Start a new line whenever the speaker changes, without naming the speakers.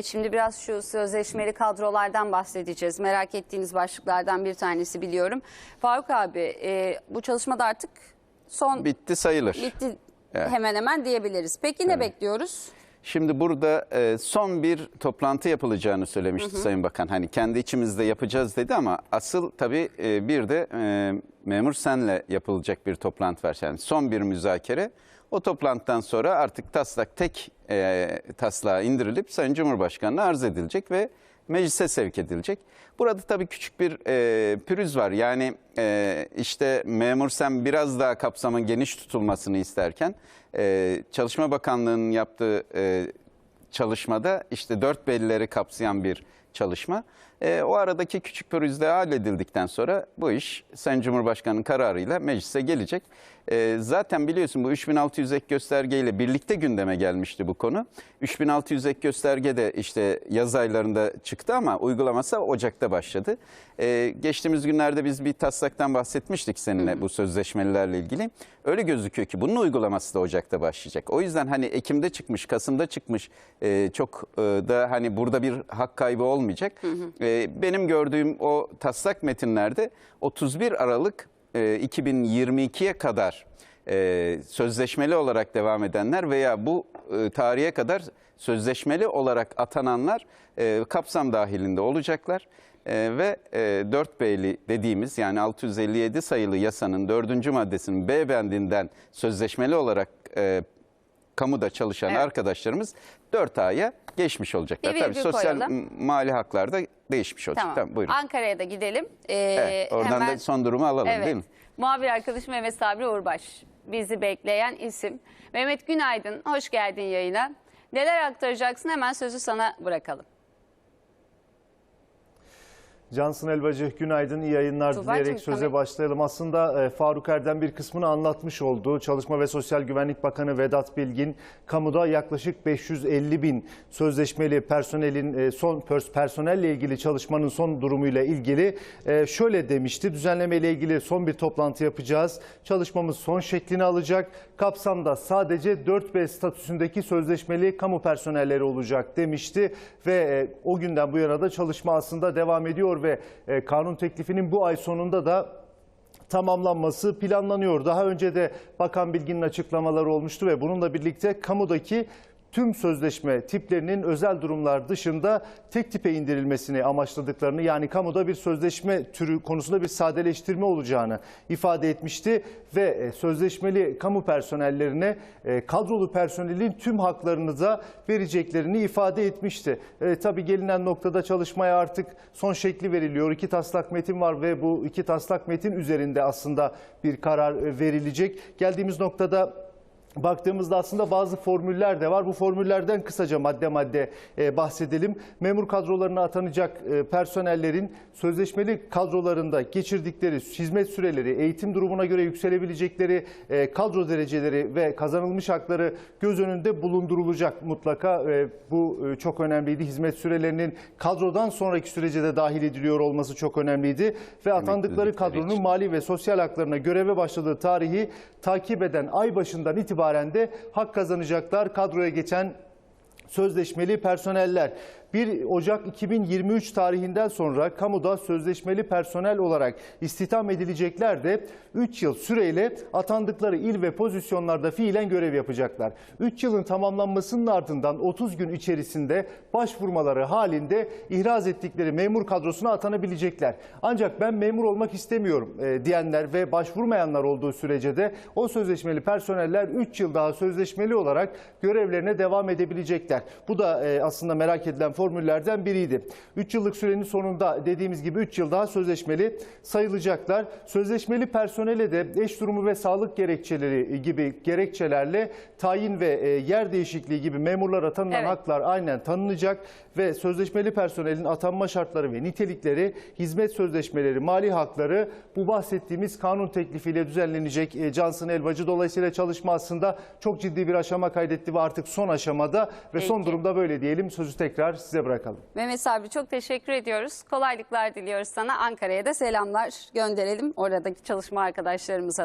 Şimdi biraz şu sözleşmeli kadrolardan bahsedeceğiz. Merak ettiğiniz başlıklardan bir tanesi biliyorum. Faruk abi e, bu çalışmada artık son
Bitti sayılır.
bitti
Evet.
hemen hemen diyebiliriz. Peki ne bekliyoruz?
Şimdi burada e, son bir toplantı yapılacağını söylemişti Sayın Bakan. Hani kendi içimizde yapacağız dedi ama asıl tabii e, bir de e, memur senle yapılacak bir toplantı var. Yani son bir müzakere. O toplantıdan sonra artık taslak tek e, taslağa indirilip Sayın Cumhurbaşkanı'na arz edilecek ve meclise sevk edilecek. Burada tabii küçük bir e, pürüz var. Yani e, işte memur sen biraz daha kapsamın geniş tutulmasını isterken e, Çalışma Bakanlığı'nın yaptığı e, çalışmada işte dört bellileri kapsayan bir çalışma. E, o aradaki küçük pürüzle halledildikten sonra bu iş Sayın Cumhurbaşkanı'nın kararıyla meclise gelecek. E, zaten biliyorsun bu 3600 ek göstergeyle birlikte gündeme gelmişti bu konu. 3600 ek gösterge de işte yaz aylarında çıktı ama uygulaması Ocak'ta başladı. E, geçtiğimiz günlerde biz bir taslaktan bahsetmiştik seninle bu sözleşmelilerle ilgili. Öyle gözüküyor ki bunun uygulaması da Ocak'ta başlayacak. O yüzden hani Ekim'de çıkmış, Kasım'da çıkmış e, çok e, da hani burada bir hak kaybı olmayacak. E, benim gördüğüm o taslak metinlerde 31 Aralık 2022'ye kadar e, sözleşmeli olarak devam edenler veya bu e, tarihe kadar sözleşmeli olarak atananlar e, kapsam dahilinde olacaklar. E, ve e, 4 B'li dediğimiz yani 657 sayılı yasanın 4. maddesinin B bendinden sözleşmeli olarak e, kamuda çalışan
Evet.
arkadaşlarımız 4 A'ya geçmiş olacaklar.
Bir
Tabii sosyal
koyalım.
mali haklar da değişmiş olacak.
Tamam.
Tamam, buyurun.
Ankara'ya da gidelim. Ee,
Evet, oradan
hemen-
da son durumu alalım
Evet.
değil mi?
Muhabir arkadaşım Mehmet Sabri Uğurbaş bizi bekleyen isim. Mehmet günaydın, hoş geldin yayına. Neler aktaracaksın hemen sözü sana bırakalım.
Cansın Elbacı günaydın, iyi yayınlar
Tuğba'cığım,
dileyerek söze
tabii.
başlayalım. Aslında e, Faruk Erdem bir kısmını anlatmış oldu. Çalışma ve Sosyal Güvenlik Bakanı Vedat Bilgin, kamuda yaklaşık 550 bin sözleşmeli personelin e, son pers- personelle ilgili çalışmanın son durumuyla ilgili e, şöyle demişti. Düzenleme ile ilgili son bir toplantı yapacağız. Çalışmamız son şeklini alacak. Kapsamda sadece 4B statüsündeki sözleşmeli kamu personelleri olacak demişti ve e, o günden bu yana da çalışma aslında devam ediyor ve e, kanun teklifinin bu ay sonunda da tamamlanması planlanıyor. Daha önce de Bakan Bilgin'in açıklamaları olmuştu ve bununla birlikte kamudaki tüm sözleşme tiplerinin özel durumlar dışında tek tipe indirilmesini amaçladıklarını yani kamuda bir sözleşme türü konusunda bir sadeleştirme olacağını ifade etmişti ve e, sözleşmeli kamu personellerine e, kadrolu personelin tüm haklarını da vereceklerini ifade etmişti. E, tabii gelinen noktada çalışmaya artık son şekli veriliyor. İki taslak metin var ve bu iki taslak metin üzerinde aslında bir karar e, verilecek. Geldiğimiz noktada Baktığımızda aslında bazı formüller de var. Bu formüllerden kısaca madde madde e, bahsedelim. Memur kadrolarına atanacak e, personellerin sözleşmeli kadrolarında geçirdikleri hizmet süreleri, eğitim durumuna göre yükselebilecekleri e, kadro dereceleri ve kazanılmış hakları göz önünde bulundurulacak mutlaka. Bu çok önemliydi. Hizmet sürelerinin kadrodan sonraki sürece de dahil ediliyor olması çok önemliydi. Ve atandıkları kadronun mali ve sosyal haklarına göreve başladığı tarihi takip eden ay başından itibaren de hak kazanacaklar kadroya geçen sözleşmeli personeller. 1 Ocak 2023 tarihinden sonra kamuda sözleşmeli personel olarak istihdam edilecekler de 3 yıl süreyle atandıkları il ve pozisyonlarda fiilen görev yapacaklar. 3 yılın tamamlanmasının ardından 30 gün içerisinde başvurmaları halinde ihraz ettikleri memur kadrosuna atanabilecekler. Ancak ben memur olmak istemiyorum e, diyenler ve başvurmayanlar olduğu sürece de o sözleşmeli personeller 3 yıl daha sözleşmeli olarak görevlerine devam edebilecekler. Bu da e, aslında merak edilen formüllerden biriydi. 3 yıllık sürenin sonunda dediğimiz gibi 3 yıl daha sözleşmeli sayılacaklar. Sözleşmeli personele de eş durumu ve sağlık gerekçeleri gibi gerekçelerle tayin ve e, yer değişikliği gibi memurlara tanınan
Evet.
haklar aynen tanınacak ve sözleşmeli personelin atanma şartları ve nitelikleri, hizmet sözleşmeleri, mali hakları bu bahsettiğimiz kanun teklifiyle düzenlenecek e, Cansın Elbacı. Dolayısıyla çalışma aslında çok ciddi bir aşama kaydetti ve artık son aşamada ve son
Peki.
durumda böyle diyelim. Sözü tekrar size bırakalım.
Mehmet Sabri çok teşekkür ediyoruz. Kolaylıklar diliyoruz sana. Ankara'ya da selamlar gönderelim oradaki çalışma arkadaşlarımıza.